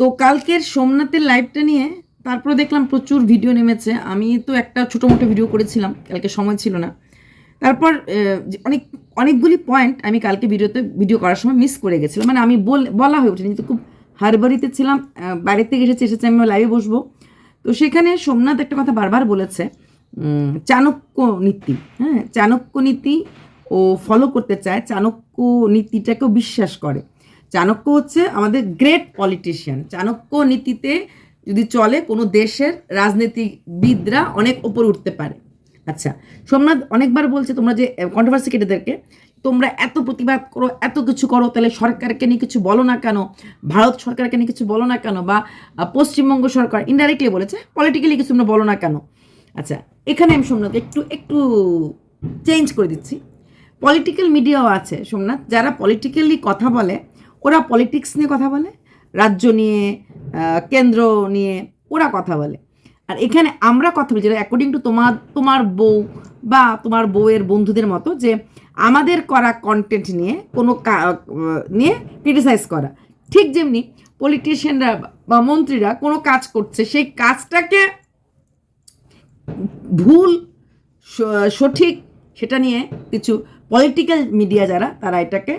তো কালকের সোমনাথের লাইভটা নিয়ে তারপরে দেখলাম প্রচুর ভিডিও নেমেছে। আমি তো একটা ছোটো মোটো ভিডিও করেছিলাম কালকে সময় ছিল না। তারপর অনেক অনেকগুলি পয়েন্ট আমি কালকে ভিডিওতে ভিডিও করার সময় মিস করে গেছিলাম। মানে আমি বল বলা হয়ে ওঠেনি তো খুব হারবারিতে ছিলাম আহ, বাইরে থেকে এসেছে এসেছে আমি লাইভে বসবো। তো সেখানে সোমনাথ একটা কথা বারবার বলেছে চাণক্য নীতি হ্যাঁ চাণক্য নীতি ও ফলো করতে চায় চাণক্য নীতিটাকেও বিশ্বাস করে। চাণক্য হচ্ছে আমাদের গ্রেট পলিটিশিয়ান চাণক্য নীতিতে যদি চলে, কোনো দেশের রাজনীতিবিদরা অনেক ওপরে উঠতে পারে। আচ্ছা সোমনাথ অনেকবার বলছে তোমরা যে কন্ট্রোভার্সি কেটেদেরকে, তোমরা এত প্রতিবাদ করো, এত কিছু করো, তাহলে সরকারকে নিয়ে কিছু বলো না কেন? ভারত সরকারকে নিয়ে কিছু বলো না কেন? বা পশ্চিমবঙ্গ সরকার ইনডাইরেক্টলি বলেছে পলিটিক্যালি কিছু তোমরা বলো না কেন? আচ্ছা এখানে আমি সোমনাথ একটু একটু চেঞ্জ করে দিচ্ছি। পলিটিক্যাল মিডিয়াও আছে, সোমনাথ, যারা পলিটিক্যালি কথা বলে ওরা পলিটিক্স নিয়ে কথা বলে, রাজ্য নিয়ে কেন্দ্র নিয়ে ওরা কথা বলে। আর এখানে আমরা কথা বলি যেটা অ্যাকর্ডিং টু তোমার তোমার বউ বা তোমার বউয়ের বন্ধুদের মতো যে আমাদের করা কন্টেন্ট নিয়ে কোনো নিয়ে ক্রিটিসাইজ করা। ঠিক যেমনি পলিটিশিয়ানরা বা মন্ত্রীরা কোনো কাজ করছে, সেই কাজটাকে ভুল সঠিক, সেটা নিয়ে কিছু পলিটিক্যাল মিডিয়া যারা, তারা এটাকে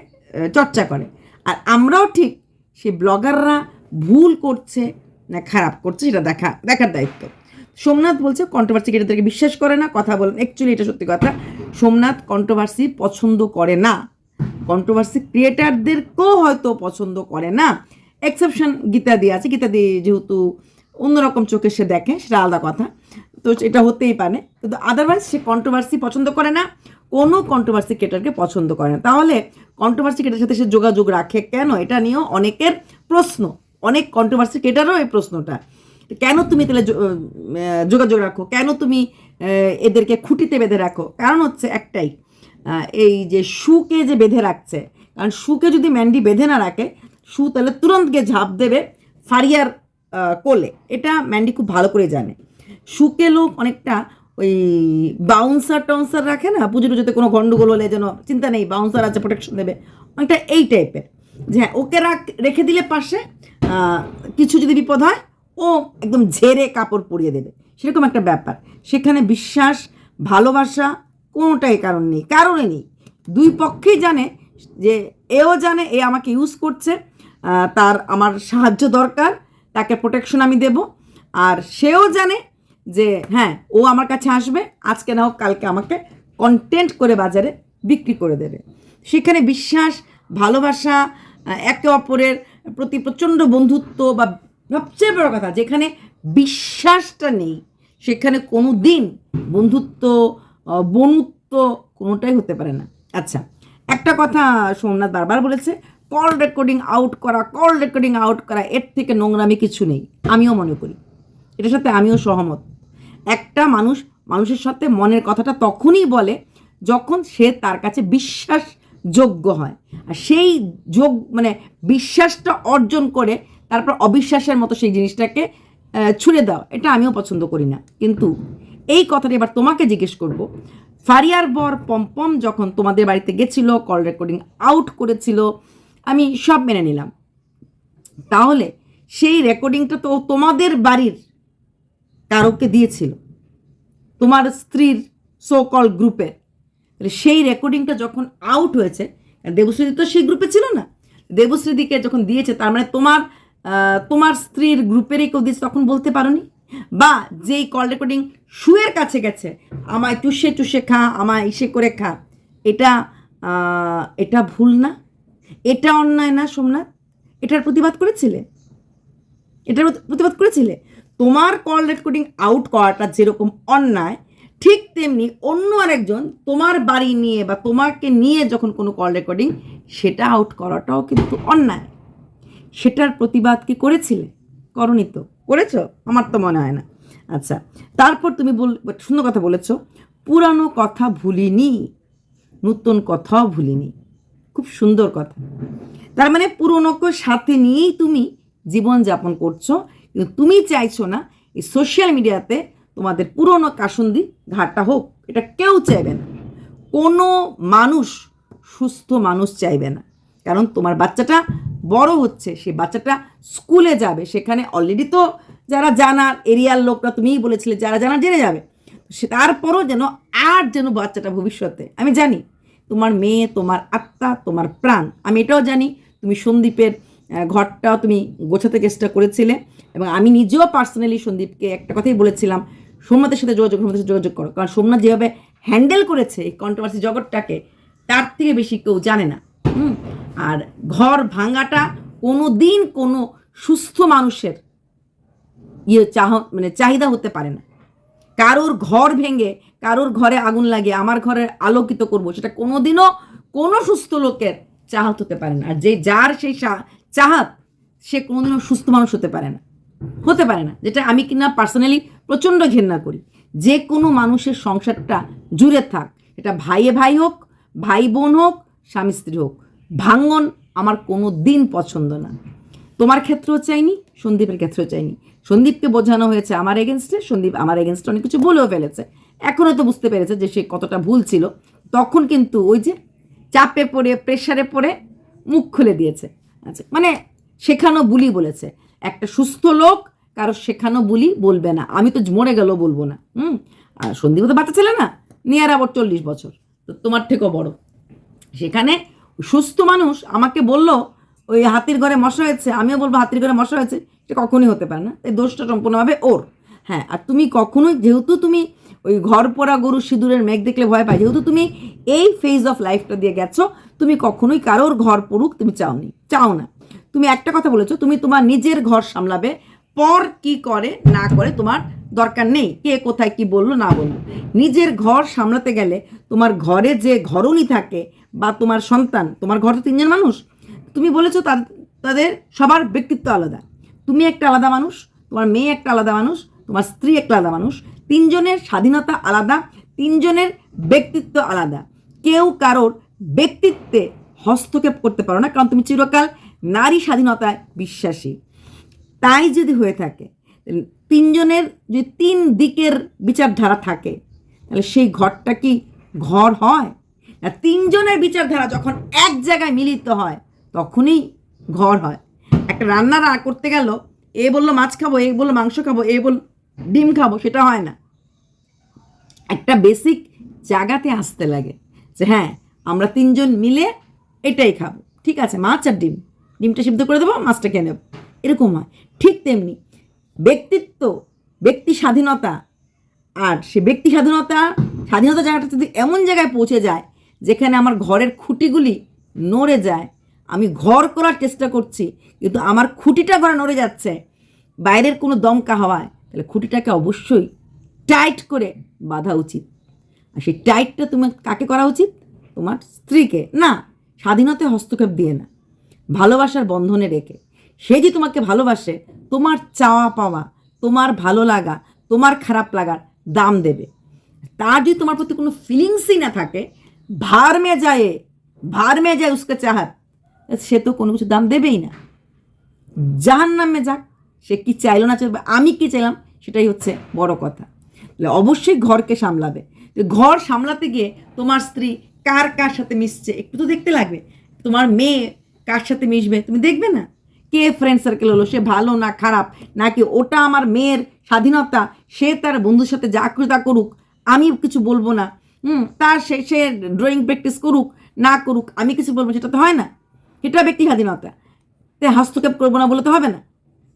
চর্চা করে। আর আমরাও ঠিক সে ব্লগাররা ভুল করছে না খারাপ করছে সেটা দেখা, দেখার দায়িত্ব। সোমনাথ বলছে কন্ট্রোভার্সি ক্রিয়েটারদেরকে বিশ্বাস করে না, কথা বলেন। অ্যাকচুয়ালি এটা সত্যি কথা। সোমনাথ কন্ট্রোভার্সি পছন্দ করে না। কন্ট্রোভার্সি ক্রিয়েটারদেরকেও হয়তো পছন্দ করে না। এক্সেপশন গীতা দিয়ে আছে। গীতা দিয়ে যেহেতু অন্যরকম চোখে সে দেখে, সেটা আলাদা কথা। তো এটা হতেই পারে। কিন্তু আদারওয়াইজ সে কন্ট্রোভার্সি পছন্দ করে না। কোনো কন্ট্রোভার্সি ক্রিয়েটারকে পছন্দ করে না। তাহলে কন্ট্রোভার্সি ক্রিয়েটারের সাথে সে যোগাযোগ রাখে কেন? এটা নিয়েও অনেকের প্রশ্ন। অনেক কন্ট্রোভার্সি ক্রিয়েটারও এই প্রশ্নটা। কেন তুমি তাহলে যোগাযোগ রাখো? কেন তুমি এদেরকে খুঁটিতে বেঁধে রাখো? কারণ হচ্ছে একটাই এই যে শুকে যে বেঁধে রাখছে, কারণ শুকে যদি ম্যান্ডি বেঁধে না রাখে শু তাহলে তুরন্ত গিয়ে ঝাঁপ দেবে ফারিয়ার কোলে। এটা ম্যান্ডি খুব ভালো করে জানে। শুকে লোক অনেকটা ওই বাউন্সার টাউন্সার রাখে না? পুজো টুজোতে কোনো গন্ডগোল হলে যেন চিন্তা নেই বাউন্সার আছে প্রোটেকশন দেবে। অনেকটা এই টাইপের যে হ্যাঁ ওকে রাখ, রেখে দিলে পাশে কিছু যদি বিপদ হয়, ও একদম ঝেড়ে কাপড় পরিয়ে দেবে। সেরকম একটা ব্যাপার। সেখানে বিশ্বাস, ভালোবাসা কোনোটাই কারণ নেই। কারণে নেই। দুই পক্ষেই জানে যে এও জানে, এ আমাকে ইউজ করছে তার আমার সাহায্য দরকার, তাকে প্রোটেকশন আমি দেব। আর সেও জানে যে হ্যাঁ ও আমার কাছে আসবে, আজকে না হোক কালকে আমাকে কন্টেন্ট করে বাজারে বিক্রি করে দেবে। সেখানে বিশ্বাস, ভালোবাসা একে অপরের প্রতি প্রচণ্ড বন্ধুত্ব বা সবচেয়ে বড় কথা, যেখানে বিশ্বাসটা নেই, সেখানে কোনো দিন বন্ধুত্ব বনুত্ব কোনোটাই হতে পারে না। আচ্ছা একটা কথা সোমনাথ বারবার বলেছে কল রেকর্ডিং আউট করা কল রেকর্ডিং আউট করা, এর থেকে নোংরামি কিছু নেই, আমিও মনে করি। এটার সাথে আমিও সহমত। একটা মানুষ মানুষের সাথে মনের কথাটা তখনই বলে যখন সে তার কাছে বিশ্বাসযোগ্য হয়। আর সেই যোগ মানে বিশ্বাসটা অর্জন করে তারপর অবিশ্বাসের মতো সেই জিনিসটাকে ছুঁড়ে দাও এটা আমিও পছন্দ করি না। কিন্তু এই কথাটা এবার তোমাকে জিজ্ঞেস করব। ফারিয়ার বর পম্পম যখন তোমাদের বাড়িতে গেছিল কল রেকর্ডিং আউট করেছিল, আমি সব মেনে নিলাম। তাহলে সেই রেকর্ডিংটা তো তোমাদের বাড়ির। কারোকে দিয়েছিল। তোমার স্ত্রীর সো কল গ্রুপে সেই রেকর্ডিংটা যখন আউট হয়েছে দেবশ্রীদি তো সেই গ্রুপে ছিল না। দেবশ্রীদিকে যখন দিয়েছে, তার মানে তোমার তোমার স্ত্রীর গ্রুপেরই কেউ দিয়েছে তখন বলতে পারোনি? বা যেই কল রেকর্ডিং শুয়ের কাছে গেছে, আমায় টুসে চুষে খা, আমায় ইসে করে খা, এটা এটা ভুল না? এটা অন্যায় না সোমনাথ? এটার প্রতিবাদ করেছিলে? এটার প্রতিবাদ করেছিলে? তোমার কল রেকর্ডিং আউট করাটা যেরকম অন্যায়, ঠিক তেমনি অন্য আরেকজন তোমার বাড়ি নিয়ে বা তোমাকে নিয়ে যখন কোনো কল রেকর্ডিং সেটা আউট করাটাও কিন্তু অন্যায়। সেটার প্রতিবাদ কি করেছিলে? করনি তো। করেছ? আমার তো মনে হয় না। আচ্ছা তারপর তুমি বল, সুন্দর কথা বলেছ, পুরানো কথা ভুলিনি, নতুন কথাও ভুলিনি। খুব সুন্দর কথা। তার মানে পুরনোকে সাথে নিয়েই তুমি জীবনযাপন করছ কিন্তু তুমি চাইছো না এই সোশ্যাল মিডিয়াতে তোমাদের পুরনো কাসন্দি ঘাটটা হোক, এটা কেউ চাইবে না। কোনো মানুষ সুস্থ মানুষ চাইবে না। কারণ তোমার বাচ্চাটা বড় হচ্ছে, সে বাচ্চাটা স্কুলে যাবে। সেখানে অলরেডি তো যারা জানার এরিয়ার লোকরা তুমিই বলেছিলে, যারা জানার জেনে যাবে। সে তারপরও যেন আর যেন বাচ্চাটা ভবিষ্যতে, আমি জানি, তোমার মেয়ে, তোমার আত্মা, তোমার প্রাণ, আমি এটাও জানি, তুমি সন্দীপের ঘরটাও তুমি গোছাতে চেষ্টা করেছিলে। এবং আমি নিজেও পার্সোনালি সন্দীপকে একটা কথাই বলেছিলাম, সোমনাথের সাথে যোগাযোগ, সোমনাথের সাথে যোগাযোগ করো। কারণ সোমনাথ যেভাবে হ্যান্ডেল করেছে এই কন্ট্রোভার্সি জগৎটাকে, তার থেকে বেশি কেউ জানে না। হুম? আর ঘর ভাঙাটা কোনো দিন কোনো সুস্থ মানুষের ইয়ে চাহ মানে চাহিদা হতে পারে না। কারোর ঘর ভেঙে, কারোর ঘরে আগুন লাগিয়ে আমার ঘরে আলোকিত করব, সেটা কোনোদিনও কোনো সুস্থ লোকের চাহাত হতে পারে না। আর যে যার সেই চাহাত, সে কোনোদিনও সুস্থ মানুষ হতে পারে না। হতে পারে না, যেটা আমি কিনা পার্সোনালি প্রচণ্ড ঘেন্না করি। যে কোনো মানুষের সংসারটা জুড়ে থাক এটা ভাইয়ে ভাই হোক, ভাই বোন হোক, স্বামী স্ত্রী হোক, ভাঙ্গন আমার কোনো দিন পছন্দ না। তোমার ক্ষেত্রেও চাইনি, সন্দীপের ক্ষেত্রেও চাইনি। সন্দীপকে বোঝানো হয়েছে আমার এগেনস্টে সন্দীপ আমার এগেনস্টে অনেক কিছু বলেও ফেলেছে। এখনও তো বুঝতে পেরেছে যে সে কতটা ভুল ছিল। তখন কিন্তু ওই যে চাপে পড়ে প্রেশারে পড়ে মুখ খুলে দিয়েছে। আচ্ছা মানে শেখানো বুলি বলেছে। একটা সুস্থ লোক কারও শেখানো বুলি বলবে না। আমি তো মরে গেলেও বলব না। হুম? আর সন্দীপ তো বাচ্চা ছেলে না? নিয়ার আবার চল্লিশ বছর। তো তোমার থেকেও বড়। সেখানে সুস্থ মানুষ আমাকে বলল, ওই হাতির ঘরে মশা হয়েছে। আমিও বলব, হাতির ঘরে মশা হয়েছে। এটা কখনোই হতে পারে না। এই দোষটা সম্পূর্ণভাবে ওর। হ্যাঁ আর তুমি কখনোই, যেহেতু তুমি ওই ঘর পরা গরু সিঁদুরের মেঘ দেখলে ভয় পাই যেহেতু তুমি এই ফেজ অফ লাইফটা দিয়ে গেছো, তুমি কখনোই কারোর ঘর পড়ুক তুমি চাওনি, চাও না। তুমি একটা কথা বলেছ, তুমি তোমার নিজের ঘর সামলাবে, পর কি করে, না করে তোমার দরকার নেই, কে কোথায় কি বলল, না বলল। নিজের ঘর সামলাতে গেলে তোমার ঘরে যে ঘরণী থাকে বা তোমার সন্তান, তোমার ঘরে তো তিনজন মানুষ, তুমি বলেছ তাদের সবার ব্যক্তিত্ব আলাদা। তুমি একটা আলাদা মানুষ, তোমার মেয়ে একটা আলাদা মানুষ, তোমার স্ত্রী একটা আলাদা মানুষ তিনজনের স্বাধীনতা আলাদা, তিনজনের ব্যক্তিত্ব আলাদা। কেউ কারোর ব্যক্তিত্বে হস্তক্ষেপ করতে পারো না, কারণ তুমি চিরকাল নারী স্বাধীনতায় বিশ্বাসী। তাই যদি হয়ে থাকে তিনজনের যে তিন দিকের বিচারধারা থাকে, তাহলে সেই ঘরটা কি ঘর হয়? না, তিনজনের বিচারধারা যখন এক জায়গায় মিলিত হয়, তখনই ঘর হয়। একটা রান্না করতে গেল, এ বলল মাছ খাব, এ বলল মাংস খাব, এ বল ডিম খাব, সেটা হয় না। একটা বেসিক জায়গাতে আসতে লাগে যে হ্যাঁ আমরা তিনজন মিলে এটাই খাব। ঠিক আছে, মাছ আর ডিম। ডিমটা সিদ্ধ করে দেবো, মাছটা খেয়ে নেব। এরকম হয়। ঠিক তেমনি ব্যক্তিত্ব, ব্যক্তি স্বাধীনতা আর সে ব্যক্তি স্বাধীনতা স্বাধীনতা জায়গাটা যদি এমন জায়গায় পৌঁছে যায় যেখানে আমার ঘরের খুঁটিগুলি নড়ে যায়, আমি ঘর করার চেষ্টা করছি, কিন্তু আমার খুঁটিটা ঘরে নড়ে যাচ্ছে, বাইরের কোনো দমকা হওয়ায় তাহলে খুঁটিটাকে অবশ্যই টাইট করে বাঁধা উচিত। আর সেই টাইটটা তোমার কাকে করা উচিত? তোমার স্ত্রীকে। না স্বাধীনতায় হস্তক্ষেপ দিয়ে না। ভালোবাসার বন্ধনে রেখে। সে যে তোমাকে ভালোবাসে, তোমার চাওয়া পাওয়া, তোমার ভালো লাগা, তোমার খারাপ লাগার দাম দেবে। তার যদি তোমার প্রতি কোনো ফিলিংসই না থাকে, ভার মে যায় ভার মে যায় উসকে চাহাত, সে তো কোনো কিছু দাম দেবেই না। জাহান নামে যাক, সে কি চাইলো না চাইবে আমি কি চাইলাম? সেটাই হচ্ছে বড় কথা। তাহলে অবশ্যই ঘরকে সামলাবে। ঘর সামলাতে গিয়ে তোমার স্ত্রী কার কার সাথে মিশছে একটু তো দেখতে লাগবে। তোমার মেয়ে কার সাথে মিশবে তুমি দেখবে না? কে ফ্রেন্ড সার্কেল হলো? সে ভালো না খারাপ? নাকি ওটা আমার মেয়ের স্বাধীনতা? সে তার বন্ধুর সাথে যা খুশি তা করুক। আমি কিছু বলব না। হুম, তার সে সে ড্রয়িং প্র্যাকটিস করুক, না করুক, আমি কিছু বলব সেটা তো হয় না। এটা ব্যক্তি স্বাধীনতা। তাই হস্তক্ষেপ করব না বলে তো হবে না।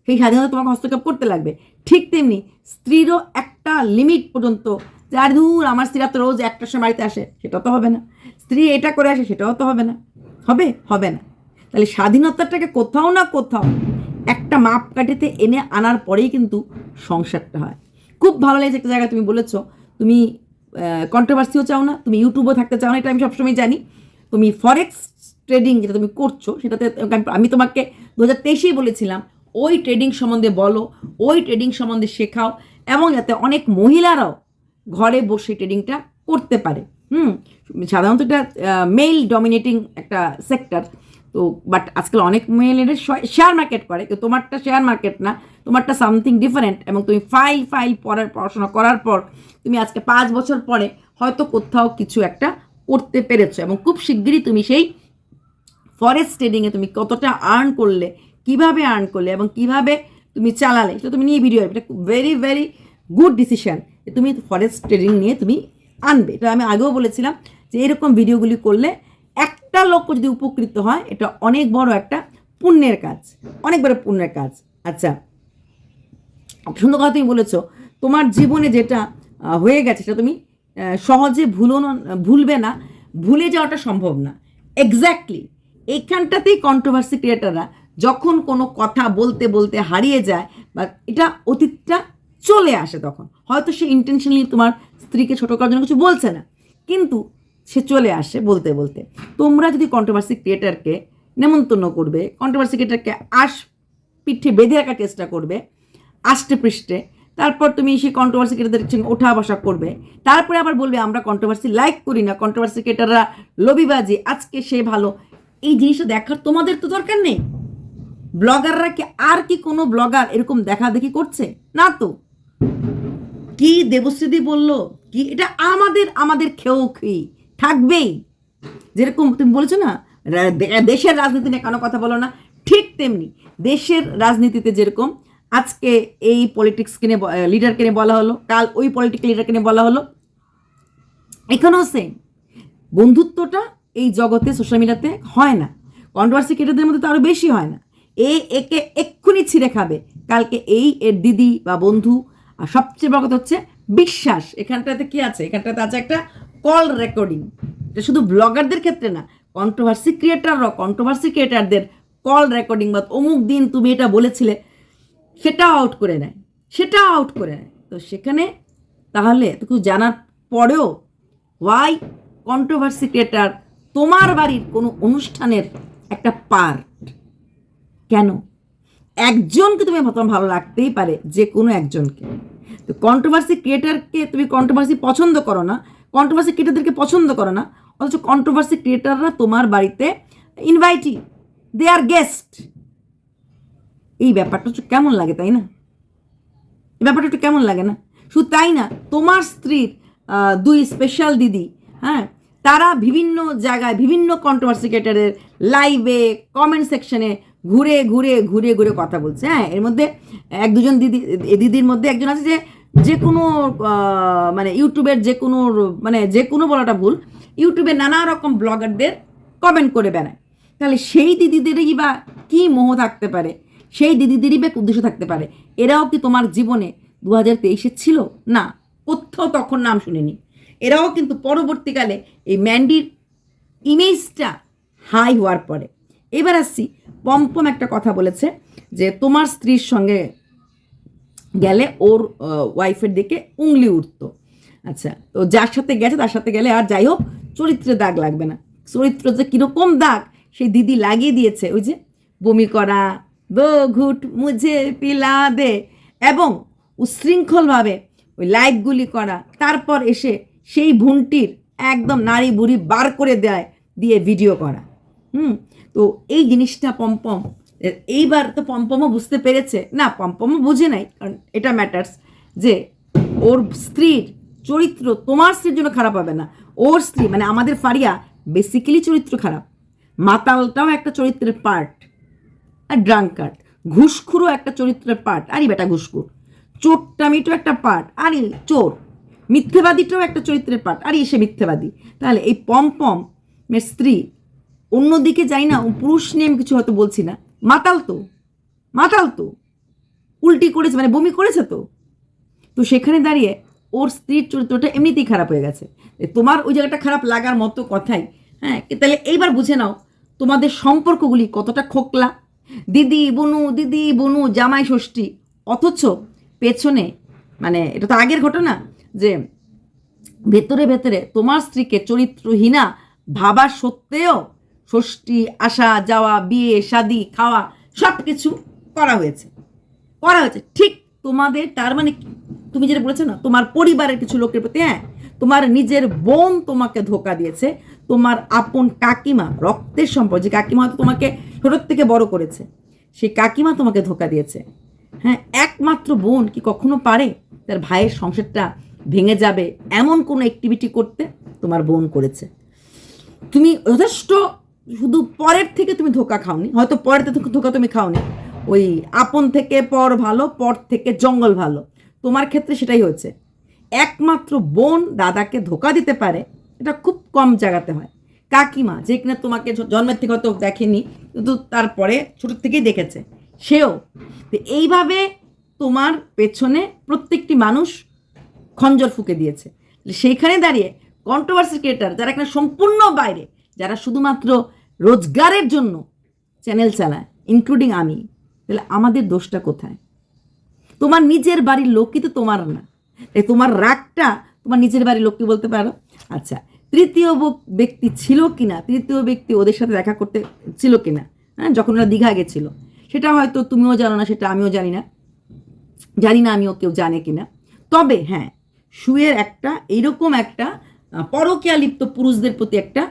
সেই স্বাধীনতা তোমাকে হস্তক্ষেপ করতে লাগবে। ঠিক তেমনি স্ত্রীরও একটা লিমিট পর্যন্ত। যে আর দূর আমার স্ত্রীরা তো রোজ একটার সময় বাড়িতে আসে সেটা তো হবে না। স্ত্রী এটা করে আসে, সেটাও তো হবে না। হবে? হবে না। তাহলে স্বাধীনতাটাকে কোথাও না কোথাও একটা মাপকাঠিতে এনে আনার পরেই কিন্তু সংসারটা হয়। খুব ভালো লেগেছে একটা জায়গায় তুমি বলেছ। তুমি কন্ট্রোভার্সিও চাও না, তুমি ইউটিউবও থাকতে চাও না, এটা আমি সবসময় জানি। তুমি ফরেক্স ট্রেডিং যেটা তুমি করছ, সেটাতে আমি তোমাকে দু হাজার তেইশেই বলেছিলাম ওই ট্রেডিং সম্বন্ধে বলো, ওই ট্রেডিং সম্বন্ধে শেখাও এবং যাতে অনেক মহিলারাও ঘরে বসে ট্রেডিংটা করতে পারে। হুম, সাধারণত এটা মেল ডমিনেটিং একটা সেক্টর তো বাট আজকাল অনেক মেয়েরা শেয়ার মার্কেট করে। কিন্তু তোমারটা শেয়ার মার্কেট না, তোমারটা সামথিং ডিফারেন্ট এবং তুমি ফাইল ফাইল পড়ার, পড়াশোনা করার পর তুমি আজকে পাঁচ বছর পরে হয়তো কোথাও কিছু একটা করতে পেরেছ এবং খুব শিগগিরই তুমি সেই ফরেস্ট ট্রেডিংয়ে তুমি কতটা আর্ন করলে কীভাবে আর্ন করলে এবং কীভাবে তুমি চালালে সেটা তুমি নিয়ে ভিডিও এটা ভেরি ভেরি গুড ডিসিশন তুমি ফরেস্ট ট্রেডিং নিয়ে তুমি আনবে। এটা আমি আগেও বলেছিলাম যে এরকম ভিডিওগুলি করলে একটা লোক যদি উপকৃত হয়, এটা অনেক বড় একটা পুণ্যের কাজ। অনেক বড় পুণ্যের কাজ। আচ্ছা সুন্দর কথা তুমি বলেছ। তোমার জীবনে যেটা হয়ে গেছে, সেটা তুমি সহজে ভুলো ভুলবে না। ভুলে যাওয়াটা সম্ভব না। এক্স্যাক্টলি এইখানটাতেই কন্ট্রোভার্সি ক্রিয়েটাররা যখন কোনো কথা বলতে বলতে হারিয়ে যায়, বা এটা অতীতটা চলে আসে তখন। হয়তো সে ইন্টেনশনালি তোমার স্ত্রীকে ছোটো করার জন্য কিছু বলছে না, কিন্তু সে চলে আসে বলতে বলতে। তোমরা যদি কন্ট্রোভার্সি ক্রিয়েটারকে নেমন্তন্ন করবে কন্ট্রোভার্সি ক্রিয়েটারকে আশ পিঠে বেঁধে রাখার চেষ্টা করবে, আষ্টে পৃষ্ঠে, তারপর তুমি সেই কন্ট্রোভার্সি ক্রিয়েটারদের সঙ্গে ওঠা বসা করবে, তারপরে আবার বলবে, আমরা কন্ট্রোভার্সি লাইক করি না কন্ট্রোভার্সি ক্রিয়েটাররা লবিবাজি, আজকে সে ভালো। এই জিনিসটা দেখার তোমাদের তো দরকার নেই। ব্লগাররা কি আর কি কোনো ব্লগার এরকম দেখা দেখি করছে? না তো। কি দেবশ্রীদি বলল? কি? এটা আমাদের আমাদের খেয়েও খেয়ে থাকবেই। যেরকম তুমি বলেছ না দেশের রাজনীতি নিয়ে কেন কথা বলো না, ঠিক তেমনি। দেশের রাজনীতিতে যেরকম, আজকে এই পলিটিক্সকে নিয়ে লিডারকে নিয়ে বলা হলো, কাল ওই পলিটিক্যাল লিডারকে নিয়ে বলা হলো। এখানেও সেম বন্ধুত্বটা এই জগতে সোশ্যাল মিডিয়াতে হয় না। কন্ট্রোভার্সি ক্রিয়েটারদের মধ্যে তো আরও বেশি হয় না। এ একে এক্ষুনি ছিঁড়ে খাবে। কালকে এই এর দিদি বা বন্ধু, আর সবচেয়ে বড় কথা হচ্ছে বিশ্বাস। এখানটাতে কি আছে? এখানটাতে আছে একটা কল রেকর্ডিং এটা শুধু ব্লগারদের ক্ষেত্রে না কন্ট্রোভার্সি ক্রিয়েটাররাও কন্ট্রোভার্সি ক্রিয়েটারদের কল রেকর্ডিং বা অমুক দিন তুমি এটা বলেছিলে সেটাও আউট করে নেয়। সেটাও আউট করে নেয়। তো সেখানে তাহলে তো জানার পরেও ওয়াই কন্ট্রোভার্সি ক্রিয়েটার তোমার বাড়ির কোনো অনুষ্ঠানের একটা পার্ট কেন? একজনকে তুমি তোমার ভালো লাগতেই পারে, যে কোনো একজনকে। তো কন্ট্রোভার্সি ক্রিয়েটারকে তুমি কন্ট্রোভার্সি পছন্দ করো না কন্ট্রোভার্সি ক্রিয়েটারদেরকে পছন্দ করো না, অথচ কন্ট্রোভার্সি ক্রিয়েটাররা তোমার বাড়িতে ইনভাইটি দে আর গেস্ট এই ব্যাপারটা হচ্ছে কেমন লাগে, তাই না? এই ব্যাপারটা একটু কেমন লাগে না? শুধু তাই না, তোমার স্ত্রীর দুই স্পেশাল দিদি হ্যাঁ তারা বিভিন্ন জায়গায় বিভিন্ন কন্ট্রোভার্সি ক্রিয়েটারের লাইভে কমেন্ট সেকশনে ঘুরে ঘুরে ঘুরে ঘুরে কথা বলছে। হ্যাঁ এর মধ্যে এক দুজন দিদি দিদির মধ্যে একজন আছে যে যে কোনো মানে ইউটিউবের যে কোনো মানে যে কোনো বলাটা ভুল, ইউটিউবে নানা রকম ব্লগারদের কমেন্ট করে বেড়ায়। তাহলে সেই দিদিদেরই বা কী মোহ থাকতে পারে? সেই দিদিদেরই বা উদ্দেশ্য থাকতে পারে? এরাও কি তোমার জীবনে দু হাজার তেইশে ছিল? না, কোথাও তখন নাম শুনিনি। এরাও কিন্তু পরবর্তীকালে এই ম্যান্ডির ইমেজটা হাই হওয়ার পরে। এবার আসছি পম্পম একটা কথা বলেছে যে তোমার স্ত্রীর সঙ্গে গেলে ওর ওয়াইফের দিকে উংলি উঠতো। আচ্ছা তো যার সাথে গেছে তার সাথে গেলে আর যাই হোক, চরিত্রে দাগ লাগবে না। চরিত্র যে কীরকম দাগ, সেই দিদি লাগিয়ে দিয়েছে ওই যে বমি করা, দো ঘুট মুঝে পিলা দে এবং উশৃঙ্খলভাবে ওই লাইকগুলি করা, তারপর এসে সেই ভুনটির একদম নারী বুড়ি বার করে দেয়, দিয়ে ভিডিও করা। হুম? তো এই জিনিসটা পম্পম এইবার তো পম্পমও বুঝতে পেরেছে। না, পম্পমও বুঝে নাই, কারণ এটা ম্যাটার্স যে ওর স্ত্রীর চরিত্র তোমার স্ত্রীর জন্য খারাপ হবে না। ওর স্ত্রী মানে আমাদের ফারিয়া বেসিক্যালি চরিত্র খারাপ। মাতালটাও একটা চরিত্রের পার্ট আর ড্রাঙ্কার্ড ঘুষখুরও একটা চরিত্রের পার্ট আরই বেটা ঘুষখুর। চোরটামিটাও একটা পার্ট আরই চোর। মিথ্যেবাদীটাও একটা চরিত্রের পার্ট আরই সে মিথ্যেবাদী। তাহলে এই মের স্ত্রী অন্যদিকে যাই না, পুরুষ নিয়ে আমি কিছু হয়তো বলছি না। মাতাল তো মাতাল তো। উল্টি করেছে মানে বমি করেছে তো। তো সেখানে দাঁড়িয়ে ওর স্ত্রীর চরিত্রটা এমনিতেই খারাপ হয়ে গেছে। তোমার ওই জায়গাটা খারাপ লাগার মতো কথাই হ্যাঁ? তাহলে এইবার বুঝে নাও, তোমাদের সম্পর্কগুলি কতটা খোকলা। দিদি, বনু দিদি, বনু, জামাই, ষষ্ঠী, অথচ পেছনে মানে এটা তো আগের ঘটনা যে ভেতরে ভেতরে তোমার স্ত্রীকে চরিত্রহীনা ভাবা সত্ত্বেও ষষ্ঠী, আসা, যাওয়া, বিয়ে, শাদি, খাওয়া সব কিছু করা হয়েছে। করা হয়েছে। ঠিক তোমাদের, তার মানে তুমি যেটা বলেছ না, তোমার পরিবারের কিছু লোকের প্রতি হ্যাঁ তোমার নিজের বোন তোমাকে ধোকা দিয়েছে, তোমার আপন কাকিমা, রক্তের সম্পর্ক, যে কাকিমা তোমাকে ছোটোর থেকে বড় করেছে সেই কাকিমা তোমাকে ধোকা দিয়েছে। হ্যাঁ একমাত্র বোন কি কখনো পারে তার ভাইয়ের সংসারটা ভেঙে যাবে এমন কোনো অ্যাক্টিভিটি করতে তোমার বোন করেছে? তুমি যথেষ্ট শুধু পরের থেকে তুমি ধোকা খাওনি, হয়তো পরের থেকে ধোকা তুমি খাওনি। ওই আপন থেকে পর ভালো, পর থেকে জঙ্গল ভালো। তোমার ক্ষেত্রে সেটাই হয়েছে। একমাত্র বোন দাদাকে ধোকা দিতে পারে, এটা খুব কম জায়গাতে হয়। কাকিমা, যে কিনা তোমাকে জন্মের থেকে হয়তো দেখেনি, কিন্তু তারপরে ছোট থেকেই দেখেছে, সেও। তো এইভাবে তোমার পেছনে প্রত্যেকটি মানুষ খঞ্জর ফুকে দিয়েছে। সেইখানে দাঁড়িয়ে কন্ট্রোভার্সি ক্রিয়েটার যারা এখানে সম্পূর্ণ বাইরে, যারা শুধুমাত্র রোজগারের জন্য চ্যানেল চালায় ইনক্লুডিং আমি। তাহলে আমাদের দোষটা কোথায়? তোমার নিজের বাড়ির লোকই তো তোমার না। তাই তোমার রাগটা তোমার নিজের বাড়ির লোককে বলতে পারো। আচ্ছা তৃতীয় ব্যক্তি ছিল কি না তৃতীয় ব্যক্তি ওদের সাথে দেখা করতে ছিল কি না হ্যাঁ যখন ওরা দীঘা গেছিল। সেটা হয়তো তুমিও জানো না, সেটা আমিও জানি না। জানি না আমিও কেউ জানে কি না তবে হ্যাঁ শুয়ের একটা, এইরকম একটা পরকীয়া লিপ্ত পুরুষদের প্রতি একটা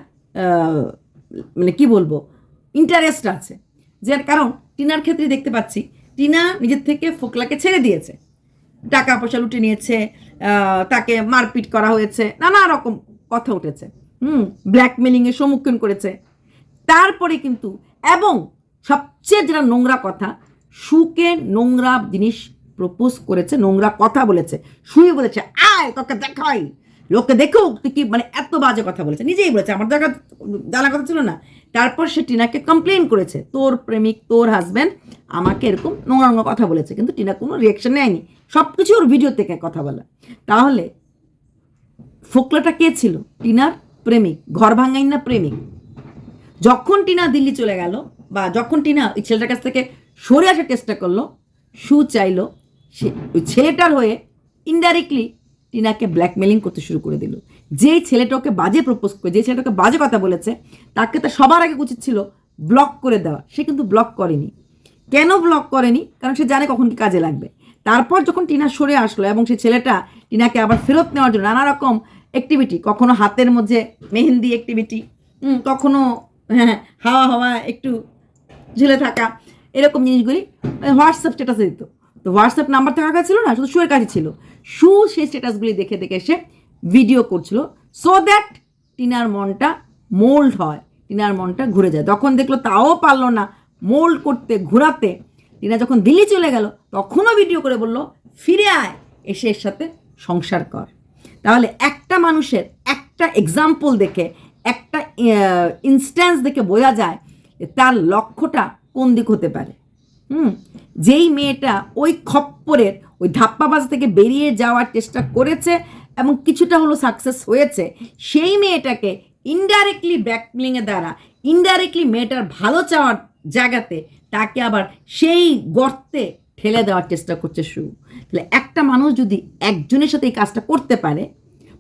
মানে কি বলব? ইন্টারেস্ট আছে। যার কারণ টিনার ক্ষেত্রে দেখতে পাচ্ছি, টিনা নিজের থেকে ফোকলাকে ছেড়ে দিয়েছে। টাকা পয়সা লুটে নিয়েছে তাকে মারপিট করা হয়েছে, নানা রকম কথা উঠেছে। হুম ব্ল্যাকমেলিংয়ের সম্মুখীন করেছে। তারপরে কিন্তু, এবং সবচেয়ে যেটা নোংরা কথা, সুকে নোংরা জিনিস প্রপোজ করেছে, নোংরা কথা বলেছে। শুয়ে বলেছে, আয়, তোকে দেখাই। লোকে দেখুক তুই কি মানে এত বাজে কথা বলেছে, নিজেই বলেছে, আমার জায়গা জানা কথা ছিল না। তারপর সে টিনাকে কমপ্লেন করেছে, তোর প্রেমিক, তোর হাজব্যান্ড আমাকে এরকম নোংরা নোংরা কথা বলেছে, কিন্তু টিনা কোনো রিয়াকশন নেয়নি সব কিছু ওর ভিডিও থেকে কথা বলা। তাহলে ফোকলাটা কে ছিল? টিনার প্রেমিক, ঘর ভাঙাই না প্রেমিক? যখন টিনা দিল্লি চলে গেল বা যখন টিনা ওই ছেলেটার কাছ থেকে সরে আসার চেষ্টা করল, সু চাইলো, সে ওই ছেলেটার হয়ে ইনডাইরেক্টলি টিনাকে ব্ল্যাকমেলিং করতে শুরু করে দিল। যেই ছেলেটা ওকে বাজে প্রপোজ করে যে ছেলেটাকে বাজে কথা বলেছে, তাকে তো সবার আগে উচিত ছিল ব্লক করে দেওয়া। সে কিন্তু ব্লক করেনি। কেন ব্লক করেনি? কারণ সে জানে কখন কি কাজে লাগবে। তারপর যখন টিনা সরে আসলো এবং সে ছেলেটা টিনাকে আবার ফেরত নেওয়ার জন্য নানা রকম অ্যাক্টিভিটি কখনো হাতের মধ্যে মেহেন্দি অ্যাক্টিভিটি কখনো হ্যাঁ হাওয়া হাওয়া, একটু ঝুলে থাকা, এরকম জিনিসগুলি হোয়াটসঅ্যাপ স্ট্যাটাসে দিত। তো হোয়াটসঅ্যাপ নাম্বার থাকার কাছে ছিল না, শুধু শুয়ের কাছে ছিল। শু সেই স্ট্যাটাসগুলি দেখে দেখে সে ভিডিও করছিল। সো দ্যাট টিনার মনটা মোল্ড হয়, টিনার মনটা ঘুরে যায়। তখন দেখল তাও পারল না মোল্ড করতে, ঘোরাতে। টিনা যখন দিল্লি চলে গেল, তখনও ভিডিও করে বলল, ফিরে আয়, এসে এর সাথে সংসার কর। তাহলে একটা মানুষের একটা এক্সাম্পল দেখে, একটা ইনস্ট্যান্স দেখে বোঝা যায় তার লক্ষ্যটা কোন দিক হতে পারে। হুম, যেই মেয়েটা ওই খপ্পরের, ওই ধাপ্পাবাজ থেকে বেরিয়ে যাওয়ার চেষ্টা করেছে এবং কিছুটা হলো সাকসেস হয়েছে, সেই মেয়েটাকে ইনডাইরেক্টলি ব্যাকলিংয়ের দ্বারা ইনডাইরেক্টলি মেয়েটার ভালো চাওয়ার জায়গাতে তাকে আবার সেই গর্তে ঠেলে দেওয়ার চেষ্টা করছে শু তাহলে একটা মানুষ যদি একজনের সাথে এই কাজটা করতে পারে,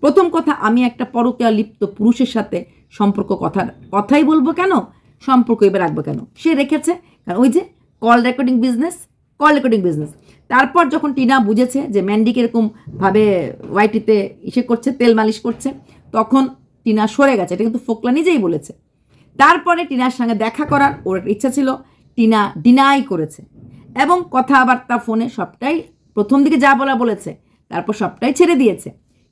প্রথম কথা আমি একটা পরকীয়া লিপ্ত পুরুষের সাথে সম্পর্ক কথা কথাই বলব কেন? সম্পর্ক এবার রাখব কেন? সে রেখেছে, কারণ ওই যে call recording business call recording business তারপর যখন টিনা বুঝেছে যে ম্যান্ডিক এরকমভাবে ওয়াইটিতে ইসে করছে, তেল মালিশ করছে, তখন টিনা সরে গেছে। এটা কিন্তু ফোকলা নিজেই বলেছে। তারপরে টিনার সঙ্গে দেখা করার ওর ইচ্ছা ছিল, টিনা ডিনাই করেছে। এবং কথাবার্তা ফোনে সবটাই প্রথম দিকে যা বলা বলেছে, তারপর সবটাই ছেড়ে দিয়েছে।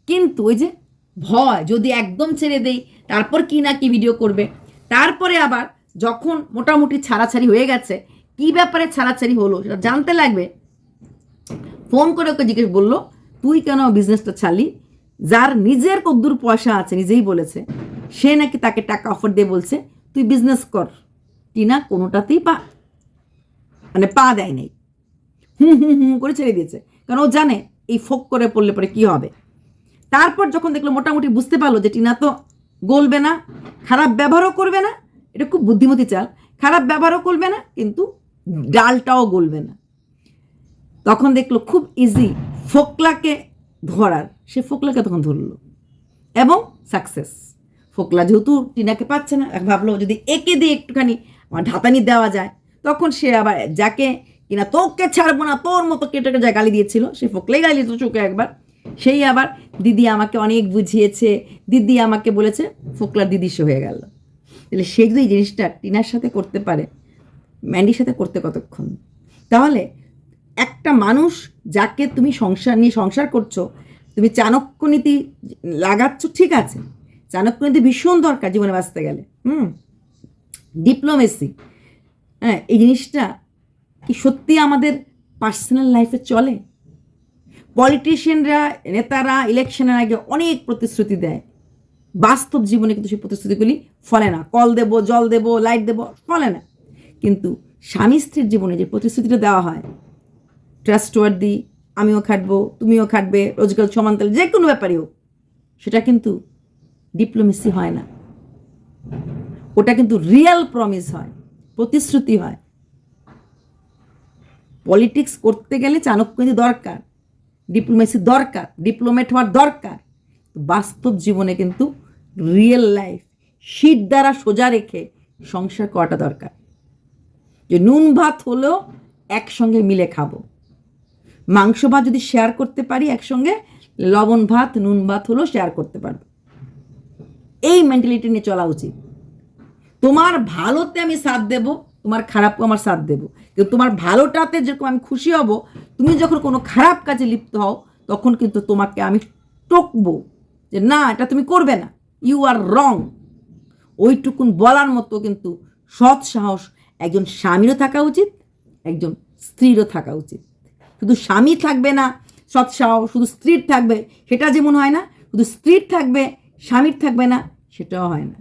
কিন্তু ওই যে ভয়, যদি একদম ছেড়ে দেই, তারপর কি না কি ভিডিও করবে? তারপরে আবার যখন মোটামুটি ছাড়াছাড়ি হয়ে গেছে কি ব্যাপারে ছাড়াছাড়ি হলো সেটা জানতে লাগবে। ফোন করে ওকে জিজ্ঞেস বলল, তুই কেন বিজনেসটা ছাড়লি? যার নিজের কদ্দুর পয়সা আছে, নিজেই বলেছে, সে নাকি তাকে টাকা অফার দিয়ে বলছে, তুই বিজনেস কর। টিনা কোনোটাতেই পা মানে পা দেয় নাই। হুম হুম হুম করে ছেড়ে দিয়েছে। কারণ ও জানে এই ফোক করে পড়লে পরে কি হবে। তারপর যখন দেখল মোটামুটি বুঝতে পারল যে টিনা তো গলবে না, খারাপ ব্যবহারও করবে না, এটা খুব বুদ্ধিমতী চাল, খারাপ ব্যবহারও করবে না, কিন্তু ডালটাও গলবে না। তখন দেখল খুব ইজি ফোকলাকে ধরার, সে ফোকলাকে তখন ধরলো এবং সাকসেস ফোকলা যেহেতু টিনাকে পাচ্ছে না ভাবলো যদি একে দিয়ে একটুখানি আমার ঢাতানি দেওয়া যায়, তখন সে আবার যাকে কিনা তোকে ছাড়বো না, তোর মতো কেটে যা গালি দিয়েছিল, সে ফোকলাই গালি দিত চোখে একবার। সেই আবার দিদি আমাকে অনেক বুঝিয়েছে, দিদি আমাকে বলেছে, ফোকলার দিদি সে হয়ে গেল। তাহলে সে যদি জিনিসটা টিনার সাথে করতে পারে ম্যান্ডির সাথে করতে কতক্ষণ? তাহলে একটা মানুষ যাকে তুমি সংসার নিয়ে সংসার করছ, তুমি চাণক্য নীতি লাগাচ্ছ, ঠিক আছে। চাণক্য নীতি ভীষণ দরকার জীবনে বাঁচতে গেলে। হুম? ডিপ্লোমেসি হ্যাঁ এই জিনিসটা কি সত্যি আমাদের পার্সোনাল লাইফে চলে? পলিটিশিয়ানরা নেতারা ইলেকশনের আগে অনেক প্রতিশ্রুতি দেয়। বাস্তব জীবনে কিন্তু সেই প্রতিশ্রুতিগুলি ফলে না। কল দেব, জল দেব লাইট দেব, ফলে না। কিন্তু স্বামী স্ত্রীর জীবনে যে প্রতিশ্রুতিটা দেওয়া হয় ট্রাস্টওয়ার্দি আমিও খাটবো, তুমিও খাটবে, রোজগার সমান তালে যে কোনো ব্যাপারই হোক, সেটা কিন্তু ডিপ্লোমেসি হয় না। ওটা কিন্তু রিয়েল প্রমিস হয়, প্রতিশ্রুতি হয়। পলিটিক্স করতে গেলে চাণক্যনীতি দরকার ডিপ্লোমেসি দরকার ডিপ্লোমেট হওয়ার দরকার। বাস্তব জীবনে কিন্তু রিয়েল লাইফ শীত দ্বারা সোজা রেখে সংসার করাটা দরকার। যে নুন ভাত হলেও একসঙ্গে মিলে খাব। মাংস ভাত যদি শেয়ার করতে পারি একসঙ্গে, লবণ ভাত, নুন ভাত হলেও শেয়ার করতে পারব। এই মেন্টালিটি নিয়ে চলা উচিত। তোমার ভালোতে আমি সাথ দেব, তোমার খারাপকে আমার সাথ দেব। কিন্তু তোমার ভালোটাতে যেরকম আমি খুশি হব, তুমি যখন কোনো খারাপ কাজে লিপ্ত হও, তখন কিন্তু তোমাকে আমি টকবো যে না, এটা তুমি করবে না। ইউ আর রং ওইটুকুন বলার মতো কিন্তু সৎ সাহস একজন স্বামীরও থাকা উচিত, একজন স্ত্রীরও থাকা উচিত। শুধু স্বামী থাকবে না, সৎ সাহস শুধু স্ত্রীর থাকবে, সেটা যেমন হয় না, শুধু স্ত্রীর থাকবে, স্বামীর থাকবে না, সেটাও হয় না।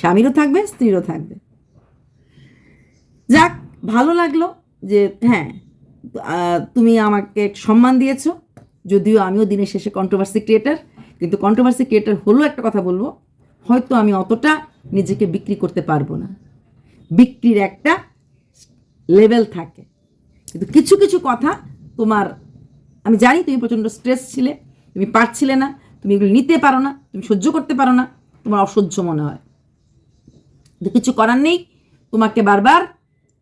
স্বামীরও থাকবে, স্ত্রীরও থাকবে। যাক, ভালো লাগল যে হ্যাঁ তুমি আমাকে সম্মান দিয়েছ, যদিও আমিও দিনের শেষে কন্ট্রোভার্সি ক্রিয়েটার কিন্তু কন্ট্রোভার্সি ক্রিয়েটার হলেও একটা কথা বলব, হয়তো আমি অতটা নিজেকে বিক্রি করতে পারব না। বিক্রির একটা লেভেল থাকে। কিন্তু কিছু কিছু কথা তোমার, আমি জানি তুমি প্রচণ্ড স্ট্রেস ছিলে, তুমি পারছিলে না, তুমি এগুলো নিতে পারো না, তুমি সহ্য করতে পারো না, তোমার অসহ্য মনে হয়। কিন্তু কিছু করার নেই, তোমাকে বারবার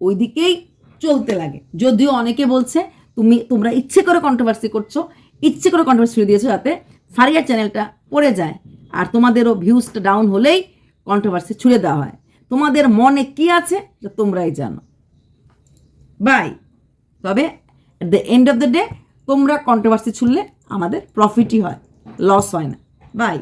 ওই দিকেই চলতে লাগে। যদিও অনেকে বলছে, তুমি, তোমরা ইচ্ছে করে কন্ট্রোভার্সি করছ, ইচ্ছে করে কন্ট্রোভার্সি দিয়েছ যাতে ফারিয়ার চ্যানেলটা পড়ে যায়, আর তোমাদেরও ভিউজটা ডাউন হলেই কন্ট্রোভার্সি ছুড়ে দেওয়া হয়। তোমাদের মনে কি আছে? তোমরাই জানো। বাই তবে the end of the day তোমরা কন্ট্রোভার্সি ছুড়লে আমাদের প্রফিটই হয় লস হয় না। বাই